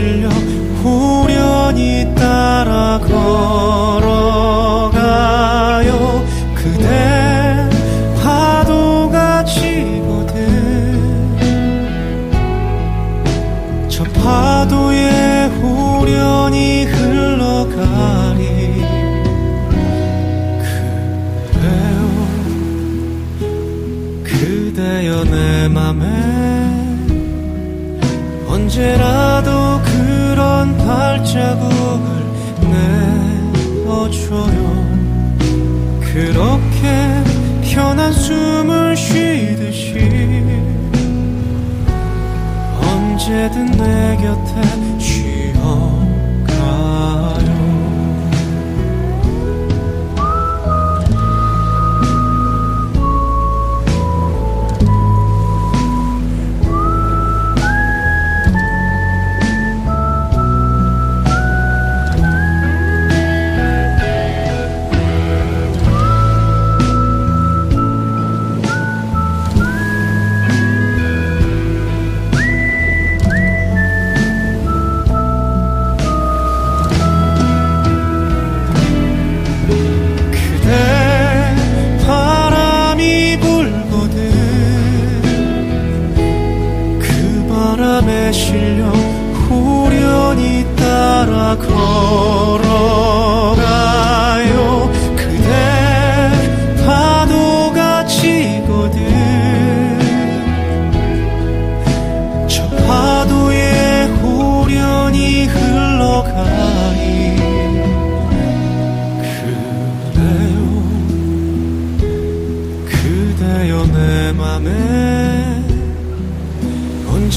실려 후련히 따라 걸어가요. 그대 파도가 치거든 저 파도에 후련히 흘러가리. 그래요. 그대여 내 맘에 언제라도 발자국을 내어줘요. 그렇게 편한 숨을 쉬듯이 언제든 내 곁에 바람에 실려 후련히 따라 걸어가